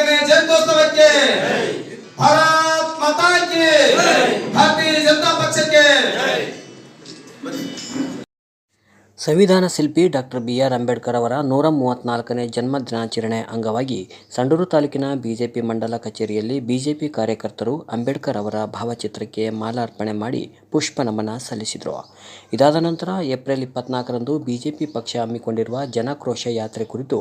ಮೂವತ್ನಾಲ್ಕನೇ ಜಯಂತ್ಯೋತ್ಸವಕ್ಕೆ ಭಾರತ್ ಮಾತಾ ಕಿ ಭಾರತೀಯ ಜನತಾ ಪಕ್ಷಕ್ಕೆ. ಸಂವಿಧಾನ ಶಿಲ್ಪಿ ಡಾಕ್ಟರ್ ಬಿ ಆರ್ ಅಂಬೇಡ್ಕರ್ ಅವರ ನೂರ ಮೂವತ್ತ್ನಾಲ್ಕನೇ ಜನ್ಮ ದಿನಾಚರಣೆ ಅಂಗವಾಗಿ ಸಂಡೂರು ತಾಲೂಕಿನ ಬಿಜೆಪಿ ಮಂಡಲ ಕಚೇರಿಯಲ್ಲಿ ಬಿಜೆಪಿ ಕಾರ್ಯಕರ್ತರು ಅಂಬೇಡ್ಕರ್ ಅವರ ಭಾವಚಿತ್ರಕ್ಕೆ ಮಾಲಾರ್ಪಣೆ ಮಾಡಿ ಪುಷ್ಪ ನಮನ ಸಲ್ಲಿಸಿದರು. ಇದಾದ ನಂತರ ಏಪ್ರಿಲ್ ಇಪ್ಪತ್ನಾಲ್ಕರಂದು ಬಿಜೆಪಿ ಪಕ್ಷ ಹಮ್ಮಿಕೊಂಡಿರುವ ಜನಾಕ್ರೋಶ ಯಾತ್ರೆ ಕುರಿತು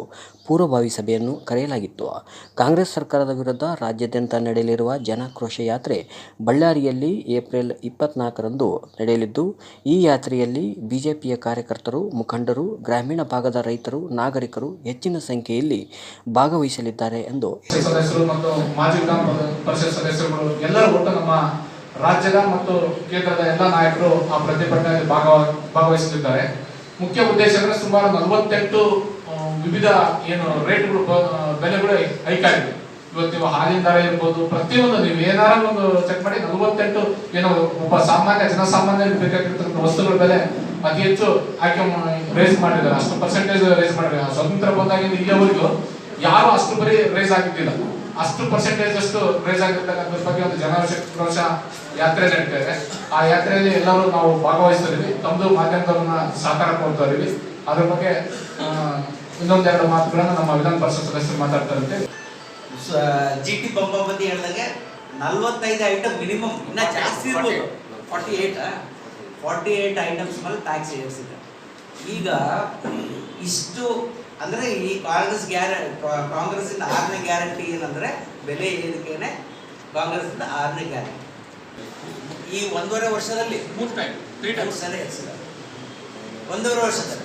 ಪೂರ್ವಭಾವಿ ಸಭೆಯನ್ನು ಕರೆಯಲಾಗಿತ್ತು. ಕಾಂಗ್ರೆಸ್ ಸರ್ಕಾರದ ವಿರುದ್ಧ ರಾಜ್ಯಾದ್ಯಂತ ನಡೆಯಲಿರುವ ಜನಾಕ್ರೋಶ ಯಾತ್ರೆ ಬಳ್ಳಾರಿಯಲ್ಲಿ ಏಪ್ರಿಲ್ ಇಪ್ಪತ್ನಾಲ್ಕರಂದು ನಡೆಯಲಿದ್ದು, ಈ ಯಾತ್ರೆಯಲ್ಲಿ ಬಿಜೆಪಿಯ ಕಾರ್ಯಕರ್ತರು, ಮುಖಂಡರು, ಗ್ರಾಮೀಣ ಭಾಗದ ರೈತರು, ನಾಗರಿಕರು ಹೆಚ್ಚಿನ ಸಂಖ್ಯೆಯಲ್ಲಿ ಭಾಗವಹಿಸಲಿದ್ದಾರೆ ಎಂದು ರಾಜ್ಯದ ಮತ್ತು ಕೇಂದ್ರದ ಎಲ್ಲ ನಾಯಕರು ಆ ಪ್ರತಿಭಟನೆಯಲ್ಲಿ ಭಾಗವ ಭಾಗವಹಿಸಲಿದ್ದಾರೆ ಮುಖ್ಯ ಉದ್ದೇಶ ಅಂದ್ರೆ ಸುಮಾರು ನಲವತ್ತೆಂಟು ವಿವಿಧ ಏನು ರೇಟ್ಗಳು ಬೆಲೆಗಳು ಹೈಕ್ ಆಗಿದೆ ಇವತ್ತು ನೀವು ಹಾಲಿನ ದರ ಇರ್ಬೋದು, ಪ್ರತಿಯೊಂದು ನೀವು ಏನಾರ ಒಂದು ಚೆಕ್ ಮಾಡಿ ನಲವತ್ತೆಂಟು ಏನು ಒಬ್ಬ ಸಾಮಾನ್ಯ, ಜನಸಾಮಾನ್ಯರಿಗೆ ಬೇಕಾಗಿರ್ತಕ್ಕಂಥ ವಸ್ತುಗಳ ಬೆಲೆ ಅತಿ ಹೆಚ್ಚು ಆಯ್ಕೆ ರೇಸ್ ಮಾಡಿದ್ದಾರೆ. ಅಷ್ಟು ಪರ್ಸೆಂಟೇಜ್ ರೇಸ್ ಮಾಡಿದ್ದಾರೆ. ಸ್ವತಂತ್ರ ಬಂದಾಗಿಂದ ಇಲ್ಲಿಯವರೆಗೂ ಯಾರು ಅಷ್ಟು ಬರೀ ರೇಸ್ ಆಗಿದ್ದಿಲ್ಲ. ಅಷ್ಟು ಪರ್ಸೆಂಟೇಜ್ ಅಷ್ಟು ರೇಸ್ ಆಗಿರ್ತಕ್ಕಂಥ ಬಗ್ಗೆ ಒಂದು ಜನರೋಷ ಯಾತ್ರೆ ನಡೀತಾ ಆ ಯಾತ್ರೆಯಲ್ಲಿ ಎಲ್ಲರೂ ನಾವು ಭಾಗವಹಿಸ್ತಾ ಇದೀವಿ ತಮ್ಮದು ಮಾಧ್ಯಮದವ್ರನ್ನ ಸಹಕಾರ ಕೊಡ್ತಾ ಇದೀವಿ ಅದ್ರ ಬಗ್ಗೆ ಇನ್ನೊಂದೆರಡು ಮಾತುಗಳನ್ನ ನಮ್ಮ ವಿಧಾನ ಪರಿಷತ್ ಸದಸ್ಯರು ಮಾತಾಡ್ತಾರಂತೆ ಜಿ ಟಿ ಪಂಪ ಬಗ್ಗೆ ಹೇಳಿದಾಗ ನಲ್ವತ್ತೈದು ಐಟಮ್ ಮಿನಿಮಮ್ ಇನ್ನ ಜಾಸ್ತಿ ಇರ್ಬೋದು. Forty eight forty eight items ಮೇಲೆ ಟ್ಯಾಕ್ಸ್ ಏರಿಸಿದೆ ಈಗ, ಇಷ್ಟು ಅಂದ್ರೆ ಈ ಕಾಂಗ್ರೆಸ್ ಗ್ಯಾರ ಕಾಂಗ್ರೆಸ್ ಇಂದ ಆರನೇ ಗ್ಯಾರಂಟಿ ಏನಂದ್ರೆ ಬೆಲೆ ಏರಿಕೆನೆ ಕಾಂಗ್ರೆಸ್ ಇಂದ ಆರನೇ ಗ್ಯಾರಂಟಿ. ಈ ಒಂದೂವರೆ ವರ್ಷದಲ್ಲಿ ಮೂರು ಟೈಮ್ ಮೂರು ಸಲ ಒಂದೂವರೆ ವರ್ಷದಲ್ಲಿ.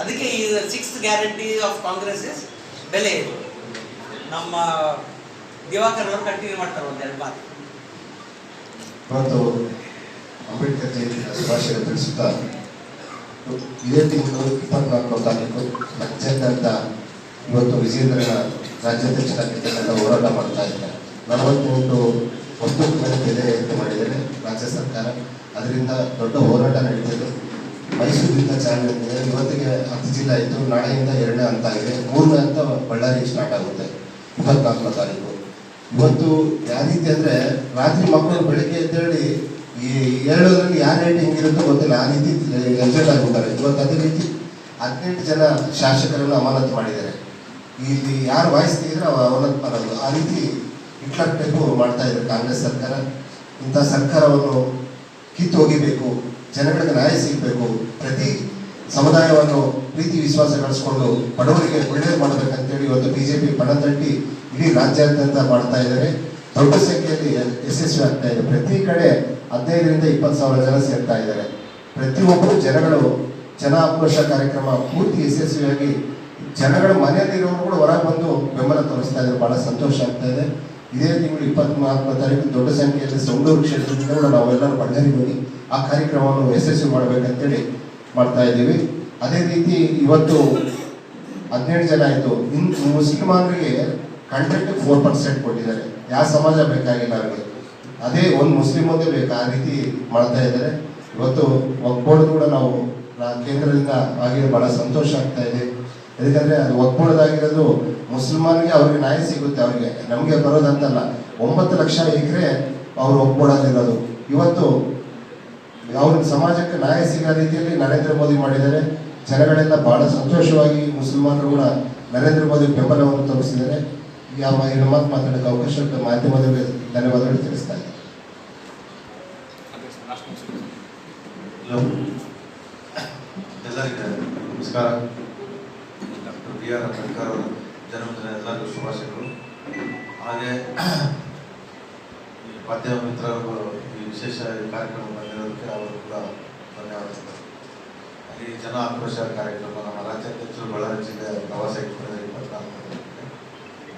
ಅದಕ್ಕೆ ಈ six guarantee of Congress is ಬೆಲೆ ಇದು ನಮ್ಮ ದಿವಾಕರ್ ಅವರು ಕಂಟಿನ್ಯೂ ಮಾಡ್ತಾರೆ ಒಂದೆರಡು ಮಾತು ಮತ್ತು ಅಂಬೇಡ್ಕರ್ ಜಯಂತಿಯ ಶುಭಾಶಯ ತಿಳಿಸುತ್ತಾ ಇದೇ ತಿಂಗಳು ಇಪ್ಪತ್ನಾಲ್ಕನೇ ತಾರೀಕು ರಾಜ್ಯಾದ್ಯಂತ ಇವತ್ತು ವಿಜೇಂದ್ರನ ರಾಜ್ಯಾಧ್ಯಕ್ಷರಾಗಿರ್ತಕ್ಕಂಥ ಹೋರಾಟ ಮಾಡ್ತಾ ಇದ್ದಾರೆ. ನಲವತ್ತೆಂಟು ವಸ್ತುಗಳ ಬೆಲೆ ಏರಿಕೆ ಮಾಡಿದರೆ ರಾಜ್ಯ ಸರ್ಕಾರ. ಅದರಿಂದ ದೊಡ್ಡ ಹೋರಾಟ ನಡೀತಿದೆ. ಮೈಸೂರಿನಿಂದ ಚಾಲನೆ ಇದೆ ಇವತ್ತಿಗೆ ಹತ್ತು ಜಿಲ್ಲೆ ಆಯಿತು. ನಾಳೆಯಿಂದ ಎರಡನೇ ಹಂತ ಆಗಿದೆ. ಮೂರನೇ ಹಂತ ಬಳ್ಳಾರಿ ಸ್ಟಾರ್ಟ್ ಆಗುತ್ತೆ. ಇಪ್ಪತ್ನಾಲ್ಕನೇ ತಾರೀಕು. ಇವತ್ತು ಯಾವ ರೀತಿ ಅಂದರೆ ರಾತ್ರಿ ಮಕ್ಕಳು ಬೆಳಿಗ್ಗೆ ಎದ್ದೇಳಿ ಈ ಹೇಳೋದ್ರಲ್ಲಿ ಯಾರು ರೇಟ್ ಹೆಂಗಿರುತ್ತೋ ಗೊತ್ತಿಲ್ಲ. ಆ ರೀತಿ ಎಕ್ಸೆಟ್ ಆಗಿಬಿಡ್ತಾರೆ ಇವತ್ತು ಅದೇ ರೀತಿ ಹದಿನೆಂಟು ಜನ ಶಾಸಕರನ್ನು ಅಮಾನತು ಮಾಡಿದ್ದಾರೆ. ಇಲ್ಲಿ ಯಾರು ವಾಯ್ಸ್ ತೆಗೆದ್ರೆ ಅವ ಅಮಾನತು ಮಾಡೋದು. ಆ ರೀತಿ ಇಟ್ಲಾಗಬೇಕು ಮಾಡ್ತಾ ಇದ್ದಾರೆ ಕಾಂಗ್ರೆಸ್ ಸರ್ಕಾರ. ಇಂಥ ಸರ್ಕಾರವನ್ನು ಕಿತ್ತು ಹೋಗಿಬೇಕು, ಜನಗಳಿಗೆ ನ್ಯಾಯ ಸಿಗಬೇಕು, ಪ್ರತಿ ಸಮುದಾಯವನ್ನು ಪ್ರೀತಿ ವಿಶ್ವಾಸ ಗಳಿಸ್ಕೊಂಡು ಬಡವರಿಗೆ ಒಳ್ಳೇದು ಮಾಡಬೇಕಂತೇಳಿ ಇವತ್ತು ಬಿ ಜೆ ಪಿ ಪಣ ತಟ್ಟಿ ಇಡೀ ರಾಜ್ಯಾದ್ಯಂತ ಮಾಡ್ತಾ ಇದ್ದಾರೆ. ದೊಡ್ಡ ಸಂಖ್ಯೆಯಲ್ಲಿ ಯಶಸ್ವಿ ಆಗ್ತಾ ಇದೆ. ಪ್ರತಿ ಕಡೆ ಹದಿನೈದರಿಂದ ಇಪ್ಪತ್ತು ಸಾವಿರ ಜನ ಸೇರ್ತಾ ಇದ್ದಾರೆ. ಪ್ರತಿಯೊಬ್ಬರು ಜನಗಳು ಜನ ಆಕ್ರೋಶ ಕಾರ್ಯಕ್ರಮ ಪೂರ್ತಿ ಯಶಸ್ವಿಯಾಗಿ ಜನಗಳು ಮನೆಯಲ್ಲಿರೋರು ಕೂಡ ಹೊರಗೆ ಬಂದು ಬೆಂಬಲ ತೋರಿಸ್ತಾ ಇದ್ದಾರೆ. ಬಹಳ ಸಂತೋಷ ಆಗ್ತಾ ಇದೆ. ಇದೇ ತಿಂಗಳು ಇಪ್ಪತ್ನಾಲ್ಕನೇ ತಾರೀಕು ದೊಡ್ಡ ಸಂಖ್ಯೆಯಲ್ಲಿ ಸೊಂಡೂರು ಕ್ಷೇತ್ರದಿಂದ ಕೂಡ ನಾವೆಲ್ಲರೂ ಬಳ್ಳಾರಿ ಹೋಗಿ ಆ ಕಾರ್ಯಕ್ರಮವನ್ನು ಯಶಸ್ವಿ ಮಾಡಬೇಕಂತೇಳಿ ಮಾಡ್ತಾ ಇದ್ದೀವಿ. ಅದೇ ರೀತಿ ಇವತ್ತು ಹದಿನೇಳು ಜನ ಆಯಿತು. ಇನ್ ಮುಸ್ಲಿಮಾನರಿಗೆ ಕಂಟೆಂಟ್ ಫೋರ್ ಪರ್ಸೆಂಟ್ ಕೊಟ್ಟಿದ್ದಾರೆ. ಯಾವ ಸಮಾಜ ಬೇಕಾಗಿಲ್ಲ ಅವರಿಗೆ. ಅದೇ ಒಂದು ಮುಸ್ಲಿಮ್ ಒಂದೇ ಬೇಕು? ಆ ರೀತಿ ಮಾಡ್ತಾ ಇದ್ದಾರೆ. ಇವತ್ತು ಒಗ್ಬೋರ್ಡ್ ಕೂಡ ನಾವು ಕೇಂದ್ರದಿಂದ ಆಗಿರೋ ಬಹಳ ಸಂತೋಷ ಆಗ್ತಾ ಇದೆ. ಯಾಕಂದ್ರೆ ಅದು ಒಕ್ಕೋಡದಾಗಿರೋದು ಮುಸಲ್ಮಾನ್ಗೆ ಅವ್ರಿಗೆ ನ್ಯಾಯ ಸಿಗುತ್ತೆ ಅವ್ರಿಗೆ. ನಮಗೆ ಬರೋದಂತಲ್ಲ. ಒಂಬತ್ತು ಲಕ್ಷ ಎಕರೆ ಅವ್ರು ಒಕ್ಕೋಡದಿರೋದು ಇವತ್ತು ಅವ್ರ ಸಮಾಜಕ್ಕೆ ನ್ಯಾಯ ಸಿಗೋ ರೀತಿಯಲ್ಲಿ ನರೇಂದ್ರ ಮೋದಿ ಮಾಡಿದ್ದಾರೆ. ಜನಗಳೆಲ್ಲ ಬಹಳ ಸಂತೋಷವಾಗಿ ಮುಸಲ್ಮಾನರು ಕೂಡ ನರೇಂದ್ರ ಮೋದಿ ಬೆಂಬಲವನ್ನು ತೋರಿಸಿದ್ದಾರೆ. ಯಾವ ಎರಡು ಮಾತು ಮಾತಾಡೋಕ್ಕೆ ಅವಕಾಶ ಮಾಧ್ಯಮದಲ್ಲಿ ಧನ್ಯವಾದಗಳು ತಿಳಿಸ್ತಾ ಇದ್ದಾರೆ ಹಲೋ ಎಲ್ಲರಿಗೆ ನಮಸ್ಕಾರ. ಡಾಕ್ಟರ್ ಬಿ ಆರ್ ಅಂಬೇಡ್ಕರ್ ಅವರ ಜನ್ಮದಿನ ಎಲ್ಲರಿಗೂ ಶುಭಾಶಯಗಳು. ಹಾಗೆ ಮಾಧ್ಯಮ ಮಿತ್ರರು ಈ ವಿಶೇಷ ಈ ಕಾರ್ಯಕ್ರಮ ಬಂದಿರೋದಕ್ಕೆ ಅವರು ಕೂಡ ಧನ್ಯವಾದಗಳು ಅಲ್ಲಿ ಜನ ಆಕ್ರೋಶ ಕಾರ್ಯಕ್ರಮ ನಮ್ಮ ರಾಜ್ಯಾಧ್ಯಕ್ಷರು ಬಳ್ಳಾರಿ ಜಿಲ್ಲೆ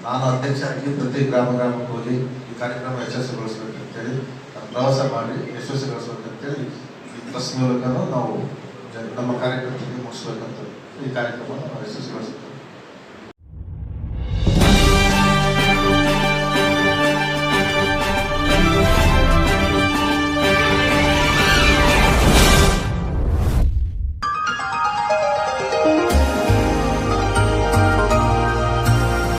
ನಾನು ಅಧ್ಯಕ್ಷರಾಗಿ ಪ್ರತಿ ಗ್ರಾಮ ಗ್ರಾಮಕ್ಕೆ ಹೋಗಿ ಈ ಕಾರ್ಯಕ್ರಮ ಯಶಸ್ವಿಗೊಳಿಸ್ಬೇಕಂತೇಳಿ ಪ್ರವಾಸ ಮಾಡಿ ಯಶಸ್ವಿಗೊಳಿಸ್ಬೇಕಂತೇಳಿ ಈ ಬಸ್ ಮೂಲಕನೂ ನಾವು ನಮ್ಮ ಕಾರ್ಯಕರ್ತರಿಗೆ ಮುಗಿಸ್ಬೇಕಂತ ಈ ಕಾರ್ಯಕ್ರಮ ನಾವು ಯಶಸ್ವಿಗೊಳಿಸ್ಬೇಕು